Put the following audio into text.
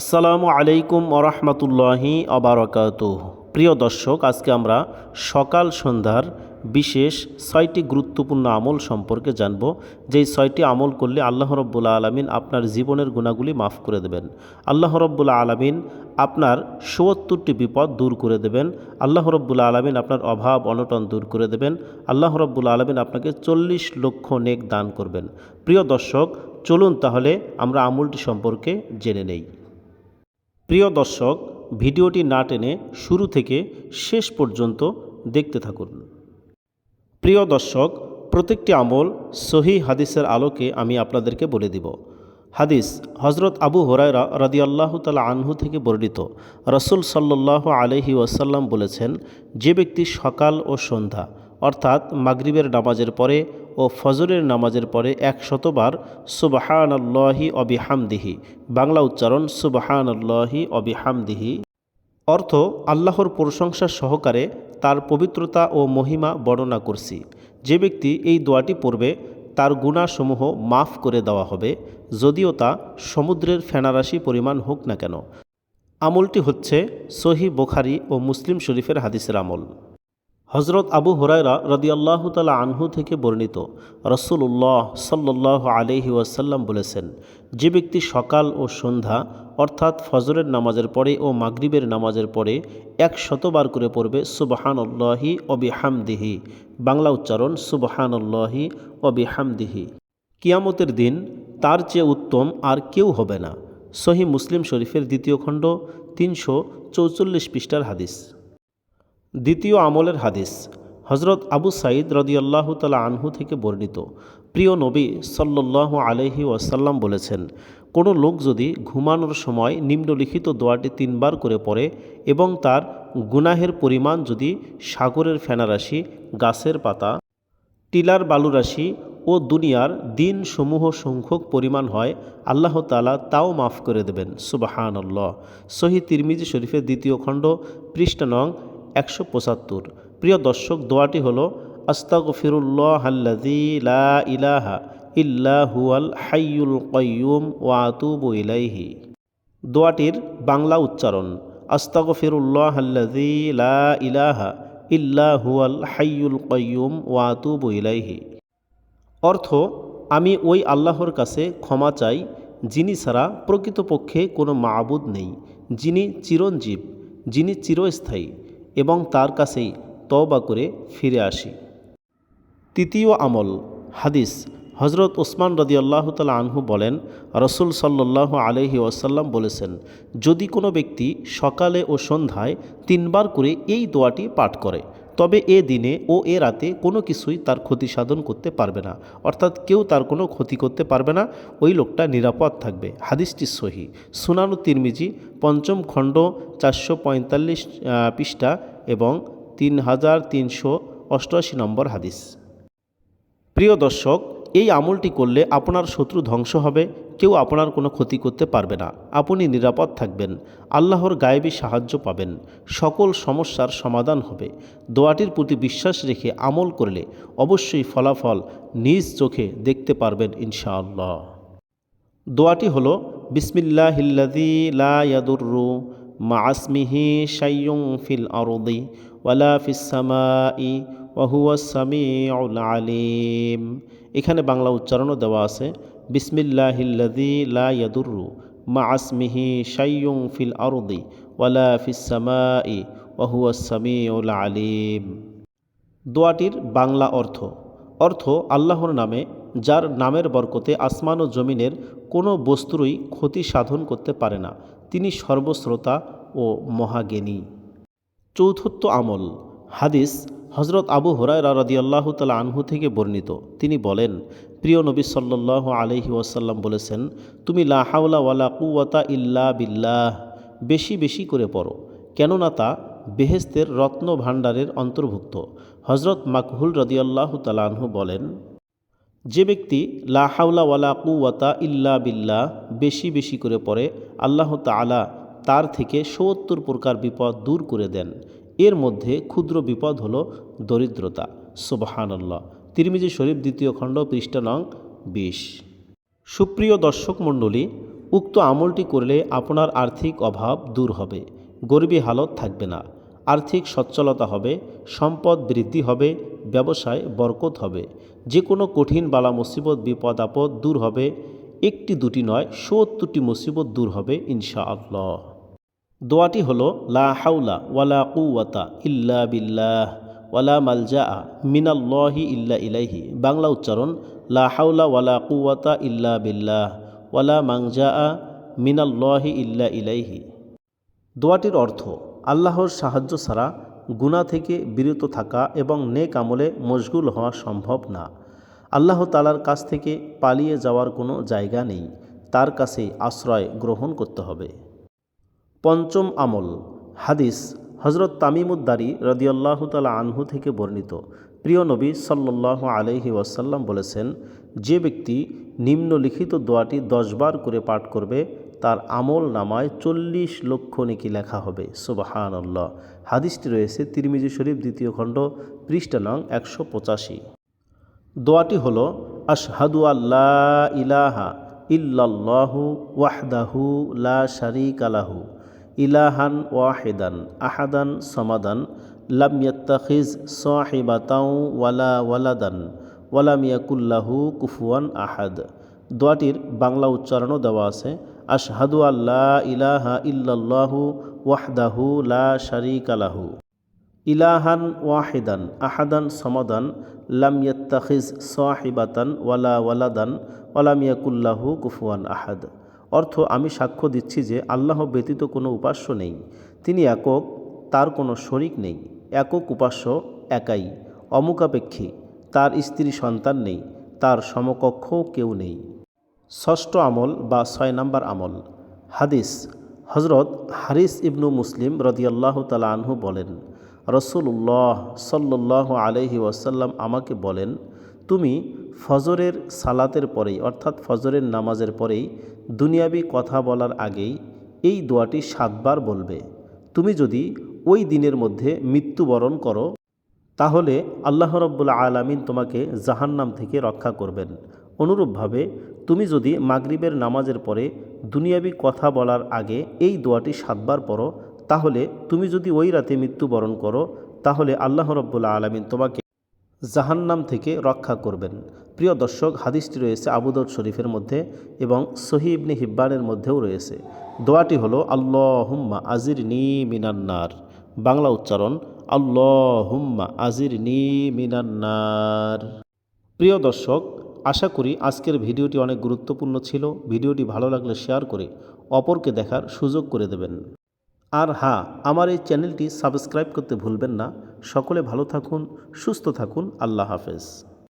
আসসালামু আলাইকুম ওরহমতুল্লাহি অবরাকাত প্রিয় দর্শক, আজকে আমরা সকাল সন্ধ্যার বিশেষ ছয়টি গুরুত্বপূর্ণ আমল সম্পর্কে জানব। যেই ছয়টি আমল করলে আল্লাহ রব্বুল্লা আলমিন আপনার জীবনের গুণাগুলি মাফ করে দেবেন। আল্লাহ রব্বুল্লা আলমিন আপনার সত্তরটি বিপদ দূর করে দেবেন। আল্লাহ রব্বুল্লা আলমিন আপনার অভাব, অনটন দূর করে দেবেন। আল্লাহ রব্বুল্লা আলমিন আপনাকে চল্লিশ লক্ষ নেক দান করবেন। প্রিয় দর্শক, চলুন তাহলে আমরা আমলটি সম্পর্কে জেনে নেই। প্রিয় দর্শক, ভিডিওটি না টেনে শুরু থেকে শেষ পর্যন্ত দেখতে থাকুন। প্রিয় দর্শক, প্রত্যেকটি আমল সহি হাদিসের আলোকে আমি আপনাদেরকে বলে দিব। হাদিস হজরত আবু হরাইরা রাদিয়াল্লাহ তালা আনহু থেকে বর্ণিত। রসুল সাল্লাহ আলহি ওয়াসাল্লাম বলেছেন, যে ব্যক্তি সকাল ও সন্ধ্যা, অর্থাৎ মাগরিবের নামাজের পরে ও ফজরের নামাজের পরে এক শতবার সুবাহান আল্লাহি অবিহামদিহি বাংলা উচ্চারণ সুবাহান আল্লাহি অবিহামদিহি অর্থ, আল্লাহর প্রশংসা সহকারে তার পবিত্রতা ও মহিমা বর্ণনা করছি। যে ব্যক্তি এই দোয়াটি পড়বে, তার গুণাসমূহ মাফ করে দেওয়া হবে, যদিও তা সমুদ্রের ফেনারাশি পরিমাণ হোক না কেন। আমলটি হচ্ছে সহি বোখারি ও মুসলিম শরীফের হাদিসের আমল। হজরত আবু হরাইরা রদিয়াল্লাহ তালা আনহু থেকে বর্ণিত রসুল্লাহ সাল্লাহ আলহি ওয়াসাল্লাম বলেছেন, যে ব্যক্তি সকাল ও সন্ধ্যা, অর্থাৎ ফজরের নামাজের পরে ও মাগরিবের নামাজের পরে এক শতবার করে পড়বে সুবহানল্লাহি অবিহামদিহি বাংলা উচ্চারণ, সুবহানল্লাহি অবিহামদিহি কিয়ামতের দিন তার চেয়ে উত্তম আর কেউ হবে না। সহি মুসলিম শরীফের দ্বিতীয় খণ্ড তিনশো চৌচল্লিশ পৃষ্ঠার হাদিস। দ্বিতীয় আমলের হাদিস হজরত আবু সাঈদ রদিয়াল্লাহ তালা আনহু থেকে বর্ণিত। প্রিয় নবী সাল্লাহ আলহি ওয়াসাল্লাম বলেছেন, কোনো লোক যদি ঘুমানোর সময় নিম্নলিখিত দোয়াটি তিনবার করে পড়ে এবং তার গুনাহের পরিমাণ যদি সাগরের ফেনারাশি গাছের পাতা, টিলার বালুরাশি ও দুনিয়ার দিন সমূহ সংখ্যক পরিমাণ হয়, আল্লাহ তালা তাও মাফ করে দেবেন। সুবাহান আল্লাহ সহি তিরমিজি শরীফের দ্বিতীয় খণ্ড, পৃষ্ঠা নং একশো পঁচাত্তর। প্রিয় দর্শক, দোয়াটি হল আস্তাগ ফিরুল্লাহ আল্লাদি লা ইলাহা ইল্লা হুয়াল হাইয়ুল কয়ুম ওয়াতুবু ইলাইহি। দোয়াটির বাংলা উচ্চারণ আস্তাগ ফিরুল্লাহ আল্লাদি লা ইলাহা ইল্লা হুয়াল হাইয়ুল কয়ুম ওয়াতুবু ইলাইহি। অর্থ, আমি ওই আল্লাহর কাছে ক্ষমা চাই, যিনি ছাড়া প্রকৃতপক্ষে কোনো মাবুদ নেই, যিনি চিরঞ্জীব, যিনি চিরস্থায়ী। এবং তার কাছেই তবা করে ফিরে আসি। তৃতীয় আমল, হাদিস হজরত ওসমান রদিয়াল্লাহ তালা আনহু বলেন, রসুল সাল্লাহ আলহি ওয়াসাল্লাম বলেছেন, যদি কোনো ব্যক্তি সকালে ও সন্ধ্যায় তিনবার করে এই দোয়াটি পাঠ করে তবে এ দিনে ও এ রাতে কোনো কিছুই তার ক্ষতি সাধন করতে পারবে না, অর্থাৎ কেউ তার কোনো ক্ষতি করতে পারবে না, ওই লোকটা নিরাপদ থাকবে। হাদিসটি সহি। সুনানু তিরমিজি, পঞ্চম খণ্ড, চারশো পঁয়তাল্লিশ পৃষ্ঠা এবং তিন হাজার তিনশো অষ্টআশি নম্বর হাদিস। প্রিয় দর্শক, এই আমলটি করলে আপনার শত্রু ধ্বংস হবে কেউ আপনার কোনো ক্ষতি করতে পারবে না। আপনি নিরাপদ থাকবেন। আল্লাহর গায়েবী সাহায্য পাবেন। সকল সমস্যার সমাধান হবে। দোয়াটির প্রতি বিশ্বাস রেখে আমল করলে অবশ্যই ফলাফল নিজ চোখে দেখতে পারবেন ইনশাআল্লাহ। দোয়াটি হলো বিসমিল্লাহিল্লাদি লা ইয়াদুররু মা আসমিহি শাইয়ুং ফিল আরদি ওয়ালা ফিস সামাই আলিম। এখানে বাংলা উচ্চারণও দেওয়া আছে বিসমিল্লাহিল্লাদি লা ইয়াদুররু মা আসমিহি শাইয়ুং ফিল আরদি ওয়ালা ফিস সামাই ওয়াহুয়া সামিউল আলিম। দোয়াটির বাংলা অর্থ অর্থ আল্লাহর নামে, যার নামের বরকতে আসমান ও জমিনের কোনো বস্তুরই ক্ষতি সাধন করতে পারে না। তিনি সর্বশ্রোতা ও মহাজ্ঞানী। চৌথত্ব আমল, হাদিস হজরত আবু হরাইরা রদিয়াল্লাহ তালা আনহু থেকে বর্ণিত। তিনি বলেন, প্রিয় নবী সাল্লাহ আলহি ওয়াসাল্লাম বলেছেন, তুমি লা হাওলা ওয়ালা কুয়াতা ইল্লা বিল্লাহ, বেশি বেশি করে পড়ো। কেননা তা বেহেস্তের রত্ন ভাণ্ডারের অন্তর্ভুক্ত। হজরত মাকহুল রদিয়াল্লাহ তালাহু বলেন, যে ব্যক্তি লা হাওলা ওয়ালা কুওয়াতা ইল্লা বিল্লাহ, বেশি বেশি করে পড়ে, আল্লাহ তালা তার থেকে সত্তর প্রকার বিপদ দূর করে দেন। এর মধ্যে ক্ষুদ্র বিপদ হলো দরিদ্রতা। সুবহানাল্লাহ। তিরমিজি শরীফ দ্বিতীয় খণ্ড, পৃষ্ঠা নং বিশ। সুপ্রিয় দর্শক মণ্ডলী, উক্ত আমলটি করলে আপনার আর্থিক অভাব দূর হবে, গরিবী হালত থাকবে না, আর্থিক সচ্ছলতা হবে, সম্পদ বৃদ্ধি হবে, ব্যবসায় বরকত হবে যে কোনো কঠিন বালা মুসিবত, বিপদ, আপদ দূর হবে, একটি দুটি নয়, সত্তরটি মুসিবত দূর হবে, ইনশাআল্লাহ। দোয়াটি হলো, লা হাউলা ওয়ালা কুয়াতা ইল্লা বিল্লাহ, ওয়ালা মালজা মিনাল্লাহি ইল্লা ইলাইহি। বাংলা উচ্চারণ, লা হাউলা ওয়ালা কুওয়াতা ইল্লা বিল্লাহ, ওয়ালা মাংজা মিনাল্লাহি ইল্লা ইলাইহি। দোয়াটির অর্থ, আল্লাহর সাহায্য ছাড়া গুণা থেকে বিরত থাকা এবং নেক আমলে মশগুল হওয়া সম্ভব না। আল্লাহ তালার কাছ থেকে পালিয়ে যাওয়ার কোনো জায়গা নেই। তার কাছে আশ্রয় গ্রহণ করতে হবে। পঞ্চম আমল, হাদিস হজরত তামিমুদ্দারি রদিয়াল্লাহ তালা আনহু থেকে বর্ণিত। প্রিয় নবী সাল্লাহ আলহি ওয়াসাল্লাম বলেছেন, যে ব্যক্তি নিম্নলিখিত দোয়াটি দশবার করে পাঠ করবে, তার আমল নামায় চল্লিশ লক্ষ নেকি লেখা হবে। সুবাহান আল্লাহ হাদিসটি রয়েছে তিরমিজি শরীফ দ্বিতীয় খণ্ড, পৃষ্ঠা নং একশো পঁচাশি। দোয়াটি হল, আশহাদু আল্লাহ ইলাহা ইল্লাল্লাহু ওয়াহদাহু লা শারিক আলাহু ইলাহান ওয়াহিদান, আহাদান সমাদান, লাম ইয়াত্তাখিজ ওয়ালা ওয়ালাদান, ওয়ালাম ইয়াকুল্লাহু কুফুয়ান আহাদ। দোয়াটির বাংলা উচ্চারণও দেওয়া আছে, আশহাদু আল্লাহ ইলাহা ইল্লাল্লাহু ওয়াহদাহু লা শারিক আলাহু ইলাহান ওয়াহিদান, আহাদান সমাদান, লাম ইয়াত্তাখিজ সাহিবাতান ওয়ালা ওয়ালাদান, ওয়ালাম কুফুয়ান আহাদ। অর্থ আমি সাক্ষ্য দিচ্ছি যে আল্লাহ ব্যতীত কোনো উপাস্য নেই। তিনি একক, তার কোনো শরিক নেই। একক উপাস্য একাই, অমুকাপেক্ষী, তার স্ত্রী সন্তান নেই, তার সমকক্ষ কেউ নেই। ষষ্ঠ আমল বা ছয় নম্বর আমল। হাদিস হজরত হারিস ইবনু মুসলিম রদিয়াল্লাহ তালা আনহু বলেন রসুল্লাহ সাল্লাহ আলহি ওয়াসাল্লাম আমাকে বলেন তুমি ফজরের সালাতের পরেই, অর্থাৎ ফজরের নামাজের পরেই দুনিয়াবি কথা বলার আগেই এই দোয়াটি সাতবার বলবে। তুমি যদি ওই দিনের মধ্যে মৃত্যুবরণ করো, তাহলে আল্লাহ রব্বুল আলামিন তোমাকে জাহান্নাম থেকে রক্ষা করবেন। অনুরূপভাবে তুমি যদি মাগরিবের নামাজের পরে দুনিয়াবি কথা বলার আগে এই দোয়াটি সাতবার পড়ো, তাহলে তুমি যদি ওই রাতে মৃত্যুবরণ করো, তাহলে আল্লাহ রব্বুল আলমিন তোমাকে জাহান্নাম থেকে রক্ষা করবেন। প্রিয় দর্শক, হাদিসটি রয়েছে আবুদর শরীফের মধ্যে এবং সহি ইবনে হিব্বানের মধ্যেও রয়েছে। দোয়াটি হলো আল্লাহ হুম্মা আজির নি মিনান্নার বাংলা উচ্চারণ আল্লাহ হুম্মা আজির নি মিনান্নার প্রিয় দর্শক, আশা করি আজকের ভিডিওটি অনেক গুরুত্বপূর্ণ ছিল। ভিডিওটি ভালো লাগলে শেয়ার করে অপরকে দেখার সুযোগ করে দেবেন। আর হ্যাঁ আমার এই চ্যানেলটি সাবস্ক্রাইব করতে ভুলবেন না। সকলে ভালো থাকুন, সুস্থ থাকুন। আল্লাহ হাফেজ।